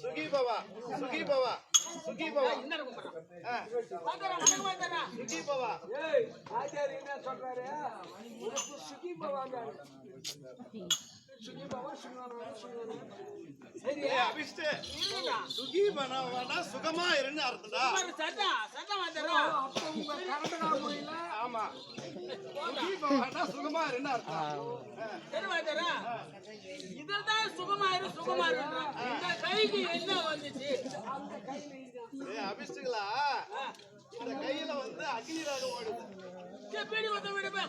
சுகி பவா சுகி பவா சுகி பவா சுகி பவா ஏய் ஆச்சாரி என்ன சொல்றாரு? சுகி பவாங்காரு சுகி பவா சரி அபிஷ்டு சுகி பனவானா சுகமா இருன்னு அப்ப உங்க கரண்டகா கோயில ஆமா. சுகி பவானா சுகமா இருன்னு அர்த்தம். இதல்தான் சுகமாயிரு சுகமாயிரு இந்த கைக்கு என்ன வந்துச்சு? அந்த கையில அபிஷ்டுகளா? இந்த கையில வந்து அக்னி ராகம் ஓடுது. சே, பீடி விடுப்பா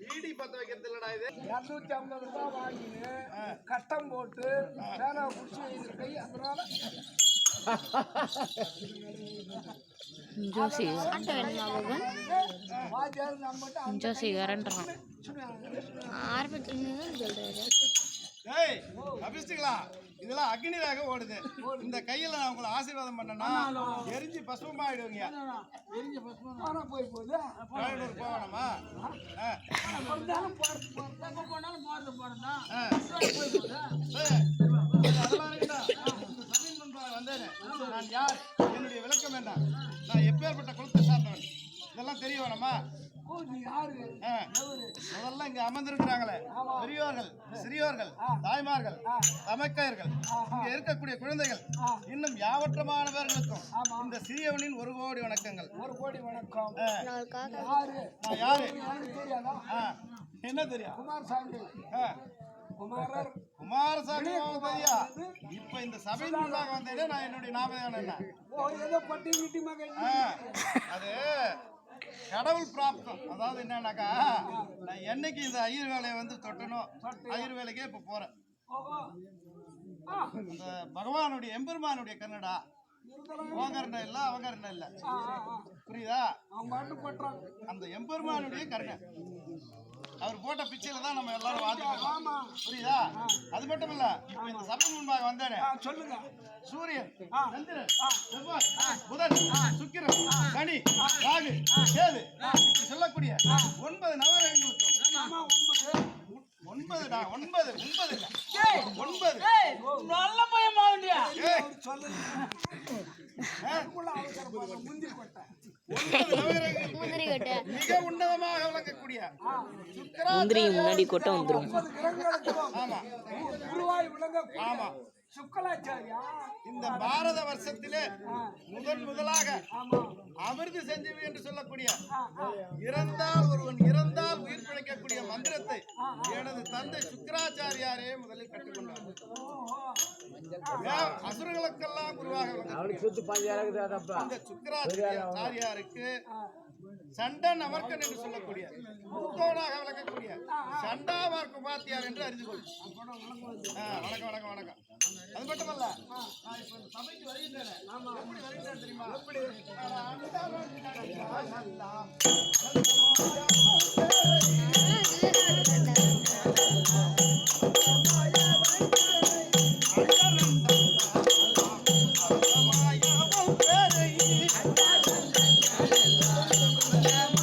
பீடி பத்த வைக்கிறது இல்லடா இது. இரநூத்தி ஐம்பது ரூபாய் வாங்கினு கட்டம் போட்டு பேனா குடிச்சு வைக்கிற கை அதனால கொஞ்சம் சிகரெண்ட் வேணுமா சிகரெண்ட்றான் சொன்னாங்க. ஆரம்பத்துலேருந்து தான் சொல்கிறாரு ஏய் அபிஷ்டுகளா இதெல்லாம் அக்னி ராகம் ஓடுது. இந்த கையில நான் உங்களை ஆசீர்வாதம் பண்ணனா எரிஞ்சு பசுமா ஆயிடுவீங்க. ஆனா போய் போகுது. கோயம்புத்தூர் போகணுமா போனாலும் போறது போறதுதான் ஆ. ஏய், அதெல்லாம் முன்பாக வந்தேனே. நான் யார்? என்னுடைய விளக்கம் என்ன? நான் எப்பேற்பட்ட குலத்தை சார்ந்தவன். இதெல்லாம் தெரிய வேணுமா. முதல்ல இங்க அமர்ந்திருக்கிறாங்களே. பெரியோர்கள் சிறியோர்கள் தாய்மார்கள் அமைக்கையர்கள் இங்க இருக்கக்கூடிய குழந்தைகள் இன்னும் யாவற்றமானவர்களுக்கும் இந்த சிறியவனின் ஒரு கோடி வணக்கங்கள். ஒரு கோடி வணக்கம். யாரு. என்ன தெரியும் குமாரசாமி. குமாரர். குமாரசாமி தெரியா? இப்ப இந்த சபையின் முன்பாக வந்தேனே நான் என்னுடைய நாமதேவன் என்ன? அது கடவுள் பிராப்தம். அதாவது என்னன்னாக்கா நான் என்னைக்கு இந்த ஐயர் வேலையை வந்து தொட்டனோ ஐயர் வேலைக்கே இப்போ போறேன். இந்த பகவானுடைய எம்பெருமானுடைய கன்னடா இல்ல இல்ல. புரியுதா? அந்த எம்பெருமானுடைய கருணை. அவர் போட்ட பிச்சையில தான் நம்ம எல்லாரும் வாழ்ந்துட்டு ஆமா புரியுதா? அது மட்டும் இல்ல இப்ப இந்த சபை முன்பாக வந்தேனே ஆ சொல்லுங்க. சூரியன் சந்திரன் செவ்வாய் புதன் சுக்கிரன் சனி ராகு கேது சொல்லக்கூடிய ஒன்பது நவகிரகங்களுக்கும் ஆமா ஒன்பது. ஒன்பது ஒன்பது ஒன்பது. நல்ல பையன் முந்திரி கொட்டை மிக உன்னதமாக விளங்கக்கூடிய முந்திரி முன்னாடி கொட்டை வந்துடும் முப்பது கிரகங்களுக்கும் ஆமா. குருவாய் விளங்க ஆமா. சுக்கலாச்சாரியா இந்த பாரத வருஷத்திலே முதன் முதலாக ஆமா. அமிர்து செஞ்சவி என்று சொல்லக்கூடிய. இறந்தால் ஒருவன் இறந்தால் உயிர் பிழைக்கக்கூடிய மந்திரத்தை எனது தந்தை சுக்கராச்சாரியாரே முதலில் கற்றுக்கொண்டார் அசுரர்களுக்கெல்லாம் குருவாக விளங்குகிறார். இந்த சுக்கராச்சாரியாருக்கு சண்டன் அமர்க்கன் என்று சொல்லக்கூடிய மூத்தோனாக விளக்கக்கூடிய சண்டாமார்க்கு பாத்தியார் என்று அறிந்து கொள். ஆ, வணக்கம் வணக்கம் வணக்கம். அது மட்டுமல்ல நான் இப்ப சபைக்கு வருகின்றேன் எப்படி வருகின்றேன் தெரியுமா எப்படி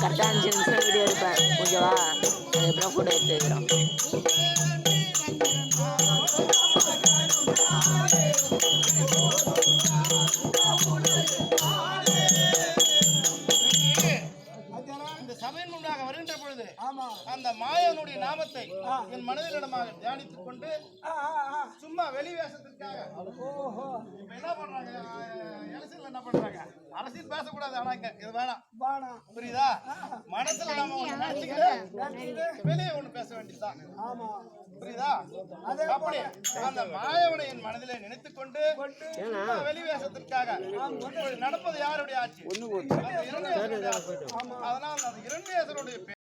கரெக்டாக அஞ்சு நிமிஷம் வீடியோ எடுப்பேன். ஓகேவா? அதுக்கப்புறம் ஃபோட்டோ எடுத்து வைக்கிறோம். நாமத்தை என் மனதிலிடமாக தியானித்துக் கொண்டு. சும்மா வெளி வேஷத்திற்காக. ஓஹோ. இப்ப என்ன பண்றாங்க? அரசியல் என்ன பண்றாங்க? அரசியல் பேசக்கூடாது ஆனா இங்க. இது வேணாம். பானா புரியுதா? மனசுல நம்ம வெளியே ஒண்ணு பேச வேண்டியதுதான் ஆமா. புரியுதா? அப்படி அந்த மாயவனை என் மனதிலே நினைத்துக் கொண்டு வெளி வேஷத்திற்காக. நடப்பது யாருடைய ஆட்சி. அதனால் அந்த இரண்டு